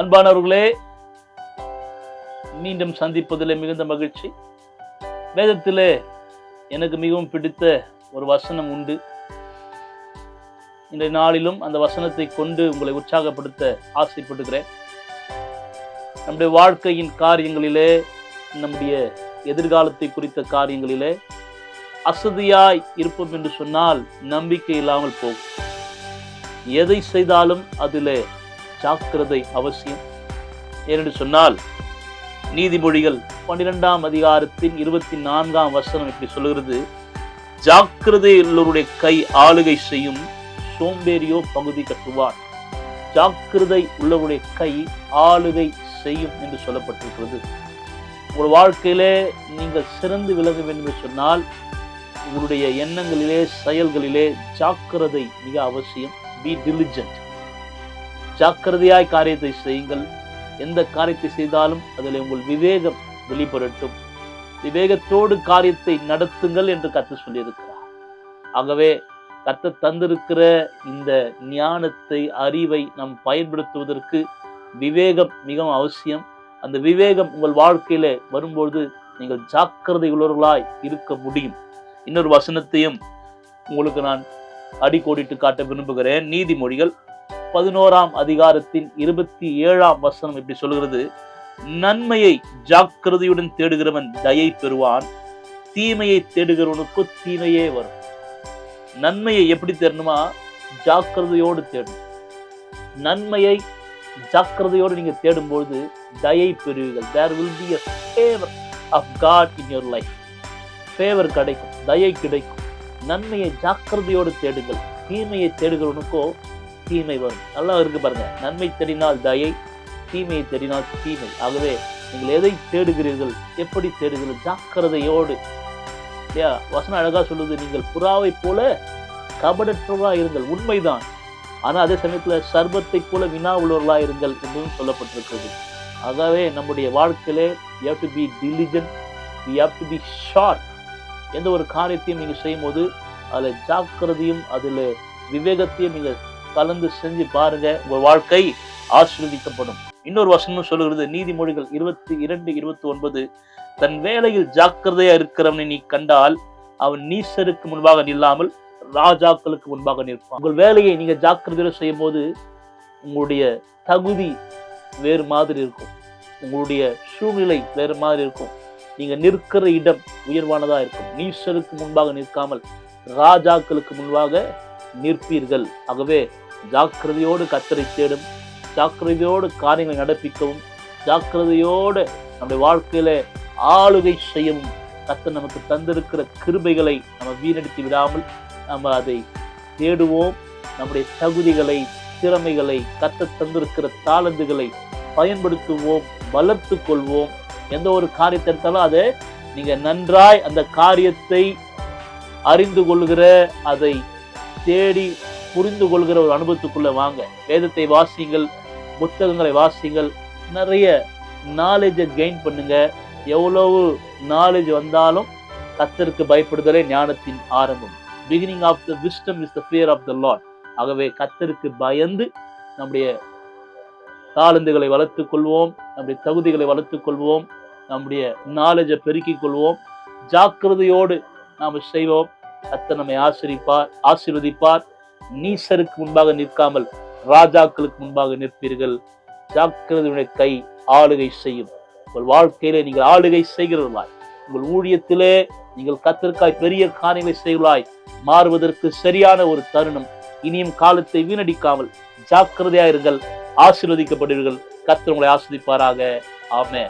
அன்பானவர்களே மீண்டும் சந்திப்பதிலே மிகுந்த மகிழ்ச்சி. வேதத்திலே எனக்கு மிகவும் பிடித்த ஒரு வசனம் உண்டு. இன்றைய நாளிலும் அந்த வசனத்தை கொண்டு உங்களை உற்சாகப்படுத்த ஆசைப்படுகிறேன். நம்முடைய வாழ்க்கையின் காரியங்களிலே நம்முடைய எதிர்காலத்தை குறித்த காரியங்களிலே அசதியாய் இருப்போம் என்று சொன்னால் நம்பிக்கை இல்லாமல் போகும். எதை செய்தாலும் அதிலே ஜாக்கிரதை அவசியம். ஏனென்று சொன்னால் நீதிமொழிகள் பன்னிரெண்டாம் அதிகாரத்தின் இருபத்தி நான்காம் வசனம் இப்படி சொல்கிறது ஜாக்கிரதை உள்ளவருடைய கை ஆளுகை செய்யும் சோம்பேறியோ பகுதி கட்டுவார். ஜாக்கிரதை உள்ளவருடைய கை ஆளுகை செய்யும் என்று சொல்லப்பட்டிருக்கிறது. உங்கள் வாழ்க்கையிலே நீங்கள் சிறந்து விலக வேண்டும் என்று சொன்னால் உங்களுடைய எண்ணங்களிலே செயல்களிலே ஜாக்கிரதை மிக அவசியம். பி டிலிஜென்ட் ஜாக்கிரதையாய் காரியத்தை செய்யுங்கள். எந்த காரியத்தை செய்தாலும் அதில் உங்கள் விவேகம் வெளிப்படட்டும். விவேகத்தோடு காரியத்தை நடத்துங்கள் என்று கத்து சொல்லியிருக்கிறார். ஆகவே கத்த தந்திருக்கிற இந்த ஞானத்தை அறிவை நாம் பயன்படுத்துவதற்கு விவேகம் மிகவும் அவசியம். அந்த விவேகம் உங்கள் வாழ்க்கையில வரும்பொழுது நீங்கள் ஜாக்கிரதை உள்ளவர்களாய் இருக்க முடியும். இன்னொரு வசனத்தையும் உங்களுக்கு நான் அடிக்கோடிட்டு காட்ட விரும்புகிறேன். நீதிமொழிகள் பதினோராம் அதிகாரத்தின் இருபத்தி ஏழாம் வசனம் இப்படி சொல்கிறது நன்மையை ஜாக்கிரதையுடன் தேடுகிறவன் தயை பெறுவான் தீமையை தேடுகிறவனுக்கு தீமையே வரும். நன்மையை எப்படி தேடணுமா? ஜாக்கிரதையோடு தேடும் நன்மையை ஜாக்கிரதையோடு நீங்க தேடும்பொழுது தயை பெறுவீர்கள். There will be a favour of God in your life favour கிடைக்கும் தயை கிடைக்கும். நன்மையை ஜாக்கிரதையோடு தேடுங்கள். தீமையை தேடுகிறவனுக்கோ தீமை வரும். நல்லா இருக்கு பாருங்க. நன்மை தேடினால் தயை தீமையை தேடினால் தீமை. ஆகவே நீங்கள் எதை தேடுகிறீர்கள் எப்படி தேடுகிறீர்கள்? ஜாக்கிரதையோடு. இல்லையா? வசனம் அழகாக சொல்லுது நீங்கள் புறாவை போல கபடற்றவர்களா இருங்கள். உண்மைதான். ஆனால் அதே சமயத்தில் சர்பத்தை போல வினா உள்ளவர்களாக இருங்கள் என்றும் சொல்லப்பட்டிருக்கிறது. ஆகவே நம்முடைய வாழ்க்கையிலே you to be diligent we have to be short எந்த ஒரு காரியத்தையும் நீங்கள் செய்யும்போது அதில் ஜாக்கிரதையும் அதில் விவேகத்தையும் நீங்கள் கலந்து செஞ்சு பாருங்க உங்க வாழ்க்கை ஆசீர்வதிக்கப்படும். இன்னொரு வசனம் சொல்லுகிறது நீதிமொழிகள் இருபத்தி இரண்டு இருபத்தி ஒன்பது தன் வேலையில் ஜாக்கிரதையா இருக்கிறவனை நீ கண்டால் அவன் நீசருக்கு முன்பாக நில்லாமல் ராஜாக்களுக்கு முன்பாக நிற்பான். உங்கள் வேலையை நீங்க ஜாக்கிரதையோட செய்யும் போது உங்களுடைய தகுதி வேறு மாதிரி இருக்கும். உங்களுடைய சூழ்நிலை வேறு மாதிரி இருக்கும். நீங்க நிற்கிற இடம் உயர்வானதா இருக்கும். நீசருக்கு முன்பாக நிற்காமல் ராஜாக்களுக்கு முன்பாக நிற்பீர்கள். ஆகவே ஜாக்கிரதையோடு கத்தரை தேடும் ஜாக்கிரதையோடு காரியங்களை நடப்பிக்கவும் ஜாக்கிரதையோடு நம்முடைய வாழ்க்கையில ஆளுகை செய்யவும் கத்தர் நமக்கு தந்திருக்கிற கிருபைகளை நம்ம வீணடித்து விடாமல் நம்ம அதை தேடுவோம். நம்முடைய தகுதிகளை திறமைகளை கத்த தந்திருக்கிற தாளந்துகளை பயன்படுத்துவோம் வளர்த்து கொள்வோம். எந்த ஒரு காரியத்தை எடுத்தாலும் அதை நீங்கள் நன்றாய் அந்த காரியத்தை அறிந்து கொள்கிற அதை தேடி புரிந்து கொள்கிற ஒரு அனுபவத்துக்குள்ளே வாங்க. வேதத்தை வாசிங்கள் புத்தகங்களை வாசிங்கள். நிறைய நாலேஜை கெயின் பண்ணுங்க. எவ்வளவு நாலேஜ் வந்தாலும் கத்தருக்கு பயப்படுதலே ஞானத்தின் ஆரம்பம். Beginning of the wisdom is the fear of the lord ஆகவே கத்தருக்கு பயந்து நம்முடைய தாளந்துகளை வளர்த்து கொள்வோம். நம்முடைய தகுதிகளை வளர்த்து கொள்வோம். நம்முடைய நாலேஜை பெருக்கிக் கொள்வோம். ஜாக்கிரதையோடு நாம் செய்வோம். கத்தர் நம்மை ஆசிரிப்பார் ஆசீர்வதிப்பார். நீசருக்கு முன்பாக நிற்காமல் ராஜாக்களுக்கு முன்பாக நிற்பீர்கள். ஜாக்கிரதையுடைய கை ஆளுகை செய்யும். உங்கள் வாழ்க்கையிலே நீங்கள் ஆளுகை செய்கிறவர்களாய். உங்கள் ஊழியத்திலே நீங்கள் கத்திற்காய் பெரிய காரியங்களை செய்வலாய் மாறுவதற்கு சரியான ஒரு தருணம். இனியும் காலத்தை வீணடிக்காமல் ஜாக்கிரதையா இருங்கள் ஆசீர்வதிக்கப்படுவீர்கள். கத்திர உங்களை ஆஸ்வதிப்பாராக ஆமே